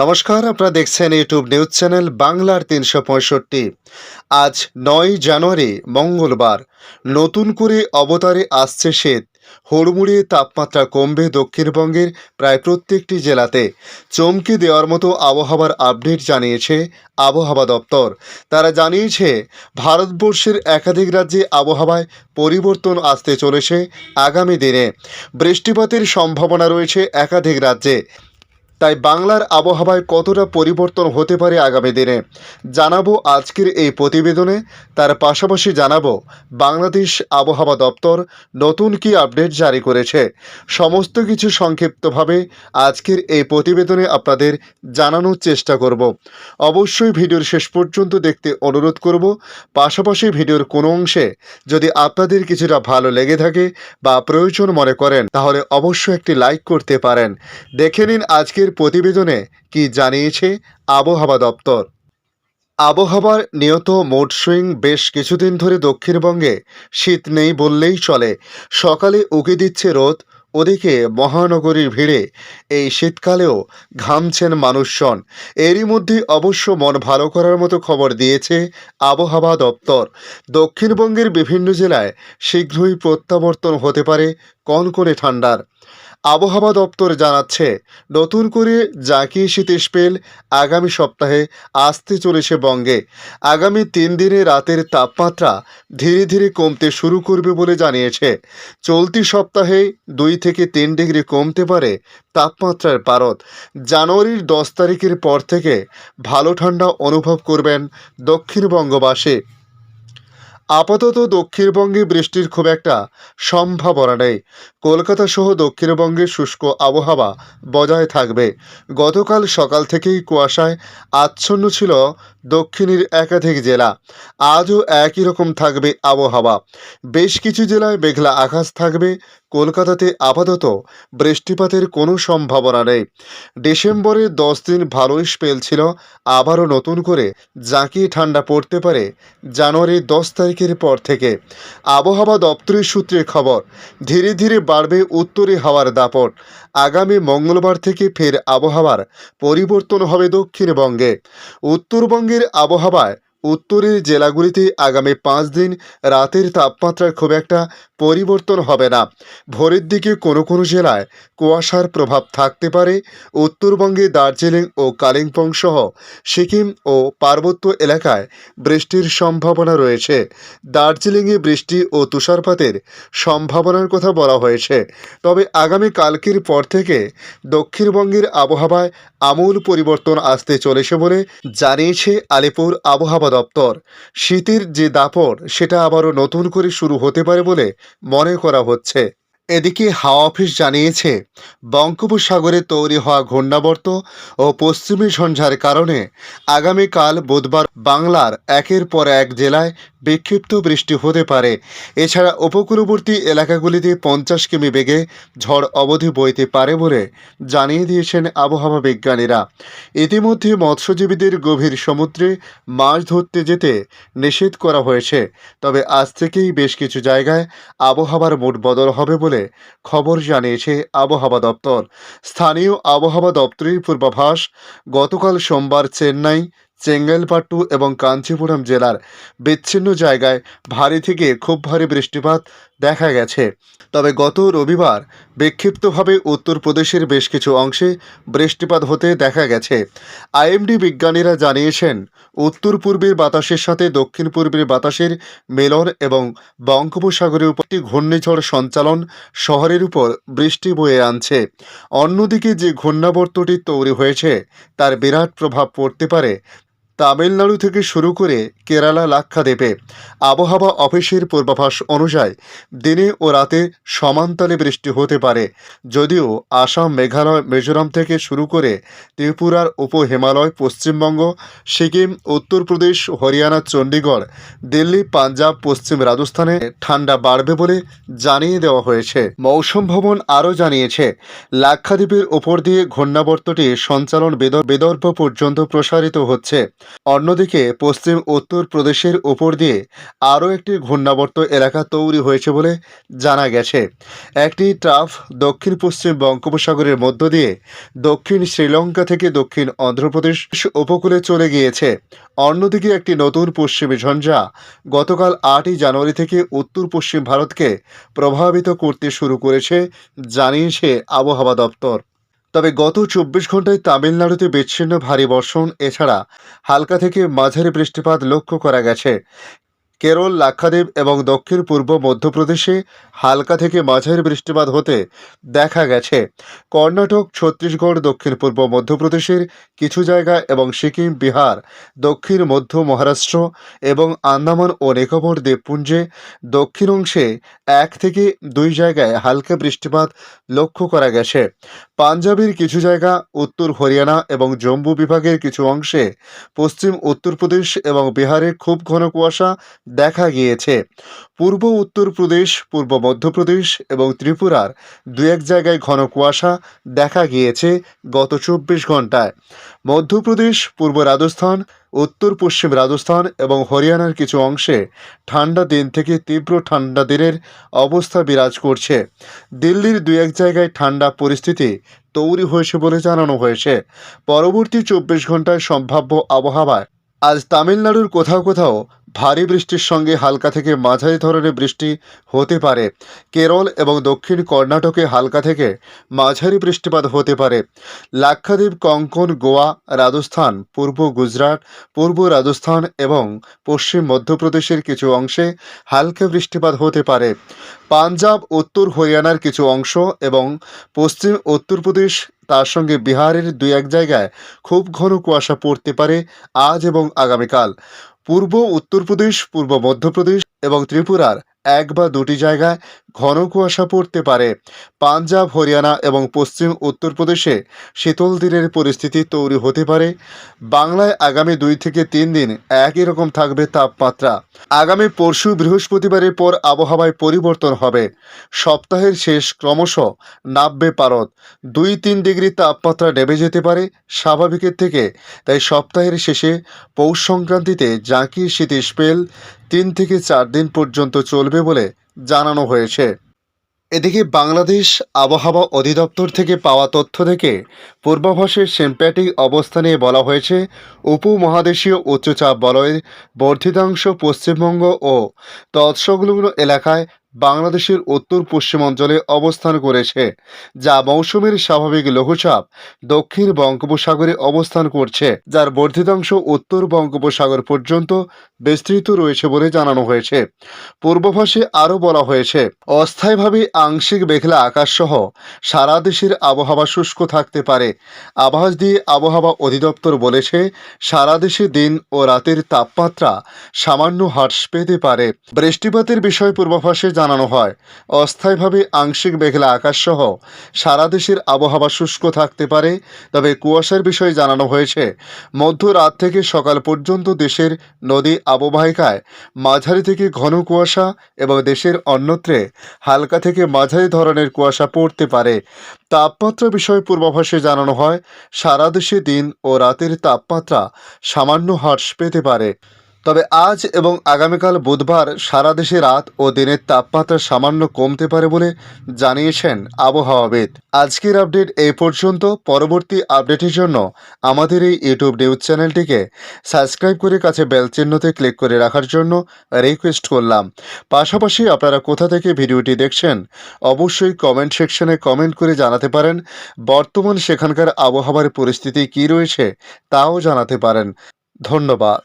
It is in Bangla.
নমস্কার, আপনারা দেখছেন ইউটিউব নিউজ চ্যানেল বাংলার তিনশো পঁয়ষট্টি। আজ নয় জানুয়ারি, মঙ্গলবার। নতুন করে অবতারে আসছে শীত। হুড়মুড়িয়ে তাপমাত্রা কমবে দক্ষিণবঙ্গের প্রায় প্রত্যেকটি জেলাতে। চমকে দেওয়ার মতো আবহাওয়ার আপডেট জানিয়েছে আবহাওয়া দপ্তর। তারা জানিয়েছে, ভারতবর্ষের একাধিক রাজ্যে আবহাওয়ায় পরিবর্তন আসতে চলেছে আগামী দিনে। বৃষ্টিপাতের সম্ভাবনা রয়েছে একাধিক রাজ্যে। তাই বাংলার আবহাওয়ায় কতটা পরিবর্তন হতে পারে আগামী দিনে? জানাব আজকের এই প্রতিবেদনে। তার পাশাপাশি জানাব, বাংলাদেশ আবহাওয়া দপ্তর নতুন কি আপডেট জারি করেছে? সমস্ত কিছু সংক্ষিপ্তভাবে আজকের এই প্রতিবেদনে আপনাদের জানানোর চেষ্টা করব। অবশ্যই ভিডিওর শেষ পর্যন্ত দেখতে অনুরোধ করব। পাশাপাশি ভিডিওর কোনো অংশে যদি আপনাদের কিছুটা ভালো লেগে থাকে বা প্রয়োজন মনে করেন, তাহলে অবশ্যই একটি লাইক করতে পারেন। দেখে নিন আজকের প্রতিবেদনে কি জানিয়েছে আবহাওয়া দপ্তর? আবহাওয়ার নিয়ত মোড সুইং বেশ কিছুদিন ধরে দক্ষিণবঙ্গে শীত নেই বললেই চলে। সকালে উকি দিচ্ছে রোদ, ওদিকে মহানগরীর ভিড়ে এই শীতকালেও ঘামছেন মানুষজন। এরই মধ্যে অবশ্য মন ভালো করার মতো খবর দিয়েছে আবহাওয়া দপ্তর। দক্ষিণবঙ্গের বিভিন্ন জেলায় শীঘ্রই প্রত্যাবর্তন হতে পারে কনকনে ঠান্ডার। আবহাওয়া দপ্তর জানাচ্ছে, নতুন করে জাঁকিয়ে শীতের স্পেল আগামী সপ্তাহে আসতে চলেছে বঙ্গে। আগামী তিন দিনে রাতের তাপমাত্রা ধীরে ধীরে কমতে শুরু করবে বলে জানিয়েছে। চলতি সপ্তাহে দুই থেকে তিন ডিগ্রি কমতে পারে তাপমাত্রার পারদ। জানুয়ারির দশ তারিখের পর থেকে ভালো ঠান্ডা অনুভব করবেন দক্ষিণবঙ্গবাসী। আপাতত দক্ষিণবঙ্গে বৃষ্টির খুব একটা সম্ভাবনা নেই। কলকাতা সহ দক্ষিণবঙ্গে শুষ্ক আবহাওয়া বজায় থাকবে। গতকাল সকাল থেকেই কুয়াশায় আচ্ছন্ন ছিল দক্ষিণের একাধিক জেলা। আজও একই রকম থাকবে আবহাওয়া। বেশ কিছু জেলায় মেঘলা আকাশ থাকবে। কলকাতাতে আপাতত বৃষ্টিপাতের কোনো সম্ভাবনা নেই। ডিসেম্বরে দশ দিন ভালোই স্পেল ছিল। আবারও নতুন করে জাঁকিয়ে ঠান্ডা পড়তে পারে জানুয়ারির দশ তারিখের পর থেকে আবহাওয়া দপ্তরের সূত্রে খবর, ধীরে ধীরে বাড়বে উত্তরে হাওয়ার দাপট। আগামী মঙ্গলবার থেকে ফের আবহাওয়ার পরিবর্তন হবে দক্ষিণবঙ্গে। উত্তরবঙ্গের আবহাওয়ায় উত্তরের জেলাগুলিতে আগামী পাঁচ দিন রাতের তাপমাত্রার খুব একটা পরিবর্তন হবে না। ভোরের দিকে কোনো কোনো জেলায় কুয়াশার প্রভাব থাকতে পারে। উত্তরবঙ্গে দার্জিলিং ও কালিম্পং সহ সিকিম ও পার্বত্য এলাকায় বৃষ্টির সম্ভাবনা রয়েছে। দার্জিলিংয়ে বৃষ্টি ও তুষারপাতের সম্ভাবনার কথা বলা হয়েছে। তবে আগামী কালকের পর থেকে দক্ষিণবঙ্গের আবহাওয়ায় আমূল পরিবর্তন আসতে চলেছে বলে জানিয়েছে আলিপুর আবহাওয়া দপ্তর। শীতের যে দাপট সেটা আবারও নতুন করে শুরু হতে পারে বলে মনে করা হচ্ছে। এদিকে হাওয়া অফিস জানিয়েছে, বঙ্গোপসাগরে তৈরি হওয়া ঘূর্ণাবর্ত ও পশ্চিমী ঝঞ্ঝার কারণে আগামীকাল বুধবার বাংলার একের পর এক জেলায় বিক্ষিপ্ত বৃষ্টি হতে পারে। এছাড়া উপকূলবর্তী এলাকাগুলিতে পঞ্চাশ কিমি বেগে ঝড় অবধি বইতে পারে বলে জানিয়ে দিয়েছেন আবহাওয়া বিজ্ঞানীরা। ইতিমধ্যে মৎস্যজীবীদের গভীর সমুদ্রে মাছ ধরতে যেতে নিষেধ করা হয়েছে। তবে আজ থেকেই বেশ কিছু জায়গায় আবহাওয়ার মোট বদল হবে বলে খবর জানিয়েছে আবহাওয়া দপ্তর। স্থানীয় আবহাওয়া দপ্তরের পূর্বাভাস, গতকাল সোমবার চেন্নাই চেঙ্গেলপাট্টু এবং কাঞ্চিপুরম জেলার বিচ্ছিন্ন জায়গায় ভারী থেকে খুব ভারী বৃষ্টিপাত দেখা গেছে। তবে গত রবিবার বিক্ষিপ্তভাবে উত্তরপ্রদেশের বেশ কিছু অংশে বৃষ্টিপাত হতে দেখা গেছে। আইএমডি বিজ্ঞানীরা জানিয়েছেন উত্তর পূর্বের বাতাসের সাথে দক্ষিণ পূর্বের বাতাসের মেলন এবং বঙ্গোপসাগরের উপর একটি ঘূর্ণিঝড় সঞ্চালন শহরের উপর বৃষ্টি বয়ে আনছে। অন্যদিকে যে ঘূর্ণাবর্তটি তৈরি হয়েছে, তার বিরাট প্রভাব পড়তে পারে তামিলনাড়ু থেকে শুরু করে কেরালা লাক্ষাদ্বীপে আবহাওয়া অফিসের পূর্বাভাস অনুযায়ী দিনে ও রাতে সমানতালে বৃষ্টি হতে পারে। যদিও আসাম, মেঘালয়, মিজোরাম থেকে শুরু করে ত্রিপুরার উপ হিমালয়, পশ্চিমবঙ্গ, সিকিম উত্তরপ্রদেশ হরিয়ানা, চণ্ডীগড়, দিল্লি, পাঞ্জাব, পশ্চিম রাজস্থানে ঠান্ডা বাড়বে বলে জানিয়ে দেওয়া হয়েছে। মৌসুম ভবন আরও জানিয়েছে, লাক্ষাদ্বীপের ওপর দিয়ে ঘূর্ণাবর্তটি সঞ্চালন বেদর, বেদর্ভ পর্যন্ত প্রসারিত হচ্ছে। অন্যদিকে পশ্চিম উত্তর প্রদেশের উপর দিয়ে আরও একটি ঘূর্ণাবর্ত এলাকা তৈরি হয়েছে বলে জানা গেছে। একটি ট্রাফ দক্ষিণ পশ্চিম বঙ্গোপসাগরের মধ্য দিয়ে দক্ষিণ শ্রীলঙ্কা থেকে দক্ষিণ অন্ধ্রপ্রদেশ উপকূলে চলে গিয়েছে। অন্যদিকে একটি নতুন পশ্চিমী ঝঞ্ঝা গতকাল আটই জানুয়ারি থেকে উত্তর পশ্চিম ভারতকে প্রভাবিত করতে শুরু করেছে, জানিয়েছে আবহাওয়া দপ্তর। তবে গত চব্বিশ ঘন্টায় তামিলনাড়ুতে বিচ্ছিন্ন ভারী বর্ষণ, এছাড়া হালকা থেকে মাঝারি বৃষ্টিপাত লক্ষ্য করা গেছে। কেরল, লাক্ষাদ্বীপ এবং দক্ষিণ পূর্ব মধ্যপ্রদেশে হালকা থেকে মাঝারি বৃষ্টিপাত হতে দেখা গেছে। কর্ণাটক, ছত্তিশগড় দক্ষিণ পূর্ব মধ্যপ্রদেশের কিছু জায়গা এবং সিকিম, বিহার, দক্ষিণ, মধ্য মহারাষ্ট্র এবং আন্দামান ও নিকোবর দ্বীপপুঞ্জে দক্ষিণ অংশে এক থেকে দুই জায়গায় হালকা বৃষ্টিপাত লক্ষ্য করা গেছে। পাঞ্জাবের কিছু জায়গা, উত্তর হরিয়ানা এবং জম্মু বিভাগের কিছু অংশে পশ্চিম উত্তরপ্রদেশ এবং বিহারে খুব ঘন কুয়াশা দেখা গিয়েছে। পূর্ব উত্তরপ্রদেশ পূর্ব মধ্যপ্রদেশ এবং ত্রিপুরার দু এক জায়গায় ঘন কুয়াশা দেখা গিয়েছে গত চব্বিশ ঘন্টায় মধ্যপ্রদেশ, পূর্ব রাজস্থান, উত্তর পশ্চিম রাজস্থান এবং হরিয়ানার কিছু অংশে ঠান্ডা দিন থেকে তীব্র ঠান্ডা দিনের অবস্থা বিরাজ করছে। দিল্লির দু এক জায়গায় ঠান্ডা পরিস্থিতি তৈরি হয়েছে বলে জানানো হয়েছে। পরবর্তী চব্বিশ ঘন্টায় সম্ভাব্য আবহাওয়ায় আজ তামিলনাড়ুর কোথাও কোথাও ভারী বৃষ্টির সঙ্গে হালকা থেকে মাঝারি ধরনের বৃষ্টি হতে পারে। কেরল এবং দক্ষিণ কর্ণাটকে হালকা থেকে মাঝারি বৃষ্টিপাত হতে পারে। লাক্ষাদ্বীপ, কঙ্কন, গোয়া, রাজস্থান, পূর্ব গুজরাট, পূর্ব রাজস্থান এবং পশ্চিম মধ্যপ্রদেশের কিছু অংশে হালকা বৃষ্টিপাত হতে পারে। পাঞ্জাব, উত্তর হরিয়ানার কিছু অংশ এবং পশ্চিম উত্তরপ্রদেশ তার সঙ্গে বিহারের দুই এক জায়গায় খুব ঘন কুয়াশা পড়তে পারে আজ এবং আগামীকাল। পূর্ব, উত্তরপ্রদেশ, পূর্ব মধ্যপ্রদেশ এবং ত্রিপুরার এক বা দুটি জায়গায় ঘন কুয়াশা পড়তে পারে। পাঞ্জাব, হরিয়ানা এবং পশ্চিম উত্তরপ্রদেশে শীতল দিনের পরিস্থিতি তৈরি হতে পারে। বাংলায় আগামী দুই থেকে তিন দিন একই রকম থাকবে তাপমাত্রা। আগামী পরশু বৃহস্পতিবারের পর আবহাওয়ায় পরিবর্তন হবে। সপ্তাহের শেষ ক্রমশ নাববে পারদ। দুই তিন ডিগ্রি তাপমাত্রা নেমে যেতে পারে স্বাভাবিকের থেকে। তাই সপ্তাহের শেষে পৌষ সংক্রান্তিতে জাঁকি শীত স্পেল তিন থেকে চার দিন পর্যন্ত চলবে বলে জানানো হয়েছে। এদিকে বাংলাদেশ আবহাওয়া অধিদপ্তর থেকে পাওয়া তথ্য থেকে পূর্বাভাসের সিম্প্যাটিক অবস্থানে বলা হয়েছে, উপমহাদেশীয় উচ্চচাপ বলয়ের বর্ধিতাংশ পশ্চিমবঙ্গ ও তৎসংলগ্ন এলাকায় বাংলাদেশের উত্তর পশ্চিমাঞ্চলে অবস্থান করেছে, যা মৌসুমের স্বাভাবিক লঘুচাপ দক্ষিণ বঙ্গোপসাগরে অবস্থান করছে, যার বর্ধিতাংশ উত্তর বঙ্গোপসাগর পর্যন্ত বিস্তৃত রয়েছে বলে জানানো হয়েছে। পূর্বাভাসে আরও বলা হয়েছে, অস্থায়ীভাবে আংশিক মেঘলা আকাশসহ সারা দেশের আবহাওয়া শুষ্ক থাকতে পারে। আভাস দিয়ে আবহাওয়া অধিদপ্তর বলেছে, সারা দেশে দিন ও রাতের তাপমাত্রা সামান্য হ্রাস পেতে পারে। বৃষ্টিপাতের বিষয় পূর্বাভাসে জানানো হয়, অস্থায়ীভাবে আংশিক মেঘলা আকাশসহ সারা দেশের আবহাওয়া শুষ্ক থাকতে পারে। তবে কুয়াশার বিষয়ে জানানো হয়েছে মধ্যরাত থেকে সকাল পর্যন্ত দেশের নদী আববাহিকায় মাঝারি থেকে ঘন কুয়াশা এবং দেশের অন্যত্রে হালকা থেকে মাঝারি ধরনের কুয়াশা পড়তে পারে। তাপমাত্রা বিষয়ে পূর্বাভাসে জানানো হয়, সারা দেশে দিন ও রাতের তাপমাত্রা সামান্য হ্রাস পেতে পারে। তবে আজ এবং আগামীকাল বুধবার সারা দেশে রাত ও দিনের তাপমাত্রা সামান্য কমতে পারে বলে জানিয়েছেন আবহাওয়াবিদ আজকের আপডেট এই পর্যন্ত। পরবর্তী আপডেটের জন্য আমাদের এই ইউটিউব নিউজ চ্যানেলটিকে সাবস্ক্রাইব করে কাছে বেল চিহ্নতে ক্লিক করে রাখার জন্য রিকোয়েস্ট করলাম। পাশাপাশি আপনারা কোথা থেকে ভিডিওটি দেখছেন, অবশ্যই কমেন্ট সেকশনে কমেন্ট করে জানাতে পারেন। বর্তমান সেখানকার আবহাওয়ার পরিস্থিতি কী রয়েছে, তাও জানাতে পারেন। ধন্যবাদ।